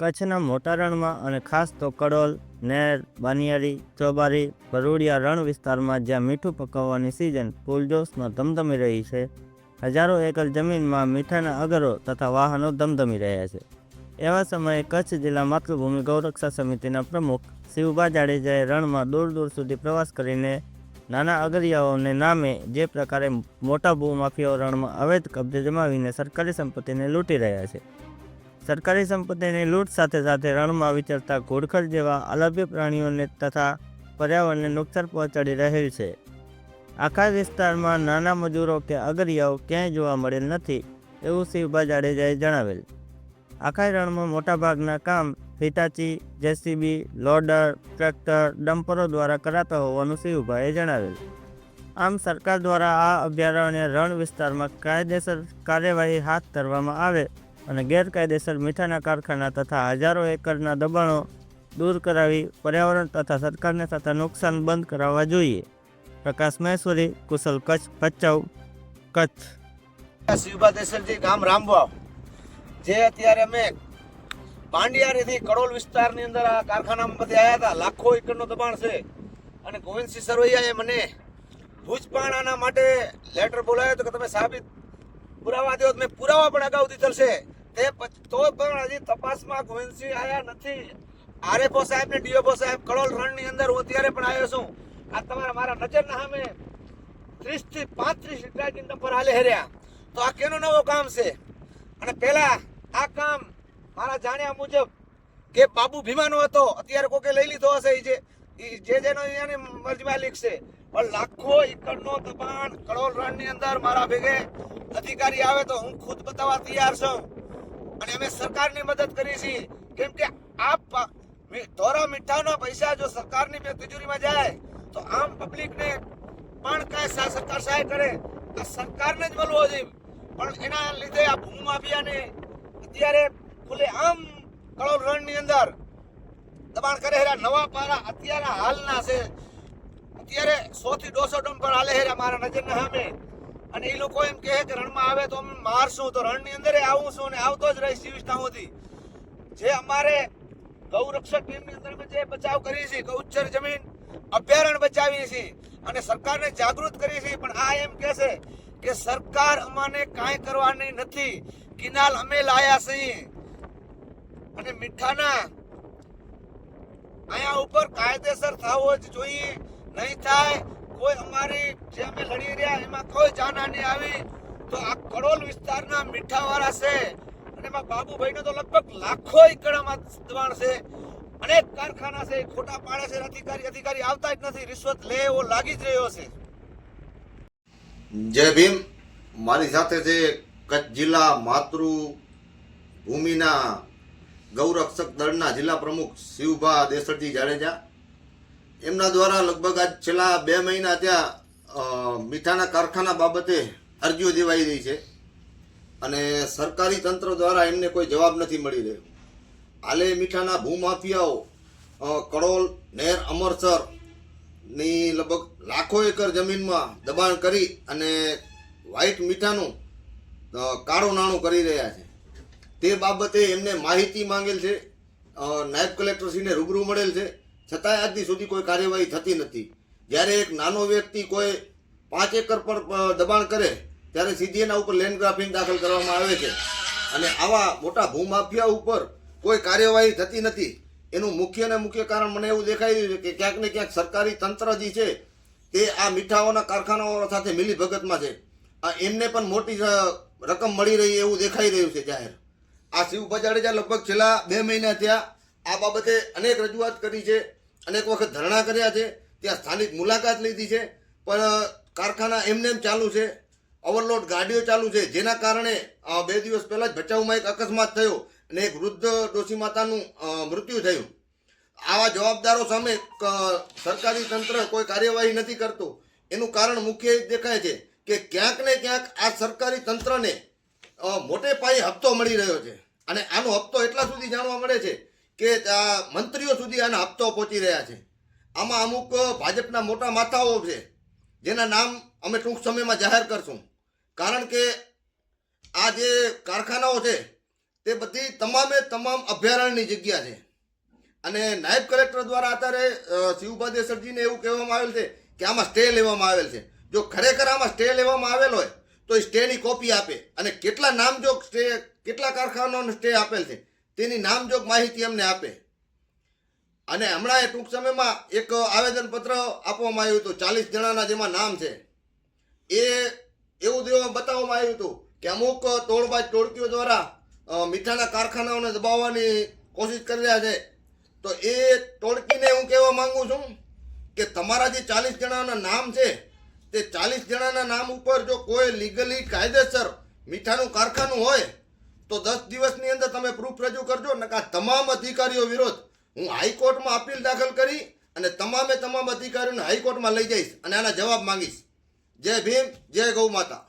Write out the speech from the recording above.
કચ્છના મોટા રણમાં અને ખાસ તો કડોલ, નેર, બાનિયારી, ચોબારી, ભરૂડિયા રણ વિસ્તારમાં જ્યાં મીઠું પકવવાની સિઝન ફૂલજોશમાં ધમધમી રહી છે. હજારો એકર જમીનમાં મીઠાના અગરો તથા વાહનો ધમધમી રહ્યા છે. એવા સમયે કચ્છ જિલ્લા માતૃભૂમિ ગૌરક્ષા સમિતિના પ્રમુખ શિવબા જાડેજાએ રણમાં દૂર દૂર સુધી પ્રવાસ કરીને નાના અગરિયાઓને નામે જે પ્રકારે મોટા ભૂમાફિયાઓ રણમાં અવૈધ કબજે જમાવીને સરકારી સંપત્તિને લૂંટી રહ્યા છે. સરકારી સંપત્તિની લૂંટ સાથે સાથે રણમાં વિચરતા ઘોડખર જેવા અલભ્ય પ્રાણીઓને તથા પર્યાવરણને નુકસાન પહોંચાડી રહેલ છે. આખા વિસ્તારમાં નાના મજૂરો કે અગરિયાઓ ક્યાંય જોવા મળેલ નથી, એવું શિવભા જાડેજાએ જણાવેલ. આખા રણમાં મોટાભાગના કામ હિટાચી, જેસીબી, લોડર, ટ્રેક્ટર, ડમ્પરો દ્વારા કરાતા હોવાનું શિવભાઈએ જણાવેલ. આમ સરકાર દ્વારા આ અભયારણ્ય રણ વિસ્તારમાં કાયદેસર કાર્યવાહી હાથ ધરવામાં આવે અને ગેરકાયદેસર મીઠાના કારખાના તથા હજારો એકરના દબાણો દૂર કરાવી પર્યાવરણ તથા સરકારને થતા નુકસાન બંધ કરાવવા જોઈએ. પ્રકાશ મહેશ્વરી, કુશલ કચ્છ, ભચાઉ, કચ્છ. શિવભા દેસરજી ગામ રામવાવ. જે અત્યારે અમે પાંડિયારીથી કડોલ વિસ્તારની અંદર આ કારખાનામાંથી આવ્યા હતા, લાખો એકરનો દબાણ છે. અને ગોવિંદસિંહ સરવૈયાએ મને ભુજ આના માટે લેટર બોલાવ્યો હતો કે તમે સાબિત પુરાવા દો મેં પુરાવા પણ અગાઉથી છે તે તો પણ હજી તપાસમાં ગોવિંદસિંહ આવ્યા નથી. આરએફઓ સાહેબ ને ડીએફઓ સાહેબ કડોલ રણની અંદર હું અત્યારે પણ આવ્યો છું. આ તમારા, મારા નજરના સામે ત્રીસથી પાંત્રીસ ઇટરાજી નંબર હાલે હેર્યા તો આ કેનો નવો કામ છે? અને પહેલા આ કામ મારા જાણ્યા મુજબ કે બાબુ ભીમાનો હતો. અત્યારે કોકે લઈ લીધો હશે એ જે જે જેનો એની મરજી માલિક છે. પણ લાખો એકરનો દબાણ કડોલ રણની અંદર મારા ભેગે અધિકારી આવે તો હું ખુદ બતાવવા તૈયાર છું. અને અમે સરકારની મદદ કરી છે કેમ કે આ ધોરા મીઠાના પૈસા જો સરકારની બે તિજોરીમાં જાય, તો આમ પબ્લિકને પણ કાંઈ સરકાર સહાય કરે. આ સરકારને જ મળવો જોઈએ પણ એના લીધે આ ભૂમાફિયાને અત્યારે ખુલ્લે આમ કળોલ રણની અંદર દબાણ કરે હેરા નવા પારા અત્યારે હાલના છે. અત્યારે સો થી દોઢસો ટન પર હાલે હેરા મારા નજરના સામે. અને એ લોકો એમ કહે કે રણમાં આવે તો અમે મારશું, તો રણની અંદર આવું છું અને આવતો જ રહીશ વીસ સુધી જે અમારે ગૌરક્ષક ટીમની અંદર જે બચાવ કરીએ છીએ, ગૌચર જમીન અભયારણ્ય બચાવીએ છીએ અને સરકારને જાગૃત કરીએ છીએ, પણ આ એમ કહે છે કે સરકાર અમાને કાંઈ કરવાની નથી. કિનાલ અમે લાયા છીએ. અને મીઠાના અહીંયા ઉપર કાયદેસર થવો જ જોઈએ. નહીં થાય કોઈ અમારી જે અમે લડી રહ્યા, એમાં કોઈ જાનહાની આવી, તો આ કડોલ વિસ્તારના મીઠાવાળા છે. અને એમાં બાબુભાઈનો તો લગભગ લાખો એકડામાં દબાણ છે. અનેક કારખાના છે, ખોટા પાડે છે, અધિકારી અધિકારી આવતા જ નથી, રિશ્વત લે એવો લાગી જ રહ્યો છે. જય ભીમ. મારી સાથે છે કચ્છ જિલ્લા માતૃ ભૂમિના ગૌરક્ષક દળના જિલ્લા પ્રમુખ શિવભા દેસરજી જાડેજા. એમના દ્વારા લગભગ આજ છેલ્લા બે મહિના ત્યાં મીઠાના કારખાના બાબતે અરજીઓ દેવાઈ રહી છે. અને સરકારી તંત્ર દ્વારા એમને કોઈ જવાબ નથી મળી રહ્યો. હાલે મીઠાના ભૂમાફિયાઓ કડોલ, નેર, અમરસરની લગભગ લાખો એકર જમીનમાં દબાણ કરી અને વ્હાઇટ મીઠાનું કાળું નાણું કરી રહ્યા છે. તે બાબતે એમને માહિતી માંગેલ છે. નાયબ કલેક્ટરશ્રીને રૂબરૂ મળેલ છે. છતાંય આજની સુધી કોઈ કાર્યવાહી થતી નથી. જ્યારે એક નાનો વ્યક્તિ કોઈ પાંચ એકર પર દબાણ કરે, ત્યારે સીધી એના ઉપર લેન્ડ ગ્રાફિંગ દાખલ કરવામાં આવે છે. અને આવા મોટા ભૂમાફિયા ઉપર કોઈ કાર્યવાહી થતી નથી. એનું મુખ્ય ને મુખ્ય કારણ મને એવું દેખાઈ રહ્યું છે કે ક્યાંક ને ક્યાંક સરકારી તંત્ર જે છે, તે આ મીઠાઓના કારખાનાઓ સાથે મિલી ભગતમાં છે. આ એમને પણ મોટી રકમ મળી રહી એવું દેખાઈ રહ્યું છે જાહેર. આ શિવ જાડેજા લગભગ છેલ્લા બે મહિના થયા આ બાબતે અનેક રજૂઆત કરી છે. અનેક વખત ધરણા કર્યા છે, ત્યાં સ્થાનિક મુલાકાત લીધી છે, પણ કારખાના એમને એમ ચાલુ છે ઓવરલોડ ગાડીઓ ચાલુ છે, જેના કારણે બે દિવસ પહેલાં જ ભચાઉમાં એક અકસ્માત થયો અને એક વૃદ્ધ ડોશી માતાનું મૃત્યુ થયું. આવા જવાબદારો સામે સરકારી તંત્ર કોઈ કાર્યવાહી નથી કરતું. એનું કારણ મુખ્ય દેખાય છે કે ક્યાંક ને ક્યાંક આ સરકારી તંત્રને મોટે પાયે હપ્તો મળી રહ્યો છે. અને આનો હપ્તો એટલા સુધી જાણવા મળે છે કે મંત્રીઓ સુધી આના હપ્તો પહોંચી રહ્યા છે. આમાં અમુક ભાજપના મોટા માથાઓ છે, જેના નામ અમે ટૂંક સમયમાં જાહેર કરશું. કારણ કે આ જે કારખાનાઓ છે, તે બધી તમામે તમામ અભયારણ્યની જગ્યા છે. અને નાયબ કલેક્ટર દ્વારા અત્યારે શિવભા દેસરજીને એવું કહેવામાં આવેલ છે કે આમાં સ્ટે લેવામાં આવેલ છે. જો ખરેખર આમાં સ્ટે લેવામાં આવેલ હોય, તો એ સ્ટેની કોપી આપે. અને કેટલા નામ જો સ્ટે, કેટલા કારખાનાઓને સ્ટે આપેલ છે તેની નામજોગ માહિતી અમને આપે. અને હમણાં એ ટૂંક સમયમાં એક આવેદનપત્ર આપવામાં આવ્યું હતું, ચાલીસ જણાના જેમાં નામ છે. એ એવું બતાવવામાં આવ્યું હતું કે અમુક તોડબાજ ટોળકીઓ દ્વારા મીઠાના કારખાનાઓને દબાવવાની કોશિશ કરી રહ્યા છે. તો એ ટોળકીને હું કહેવા માંગુ છું કે તમારા જે ચાલીસ જણાના નામ છે, તે ચાલીસ જણાના નામ ઉપર જો કોઈ લીગલી કાયદેસર મીઠાનું કારખાનું હોય તો દસ દિવસની અંદર તમે પ્રૂફ રજૂ કરજો ને તમામ અધિકારીઓ વિરોધ હું હાઈકોર્ટમાં અપીલ દાખલ કરી અને તમામે તમામ અધિકારીઓને હાઈકોર્ટમાં લઈ જઈશ અને આના જવાબ માંગીશ. જય ભીમ, જય ગૌ માતા.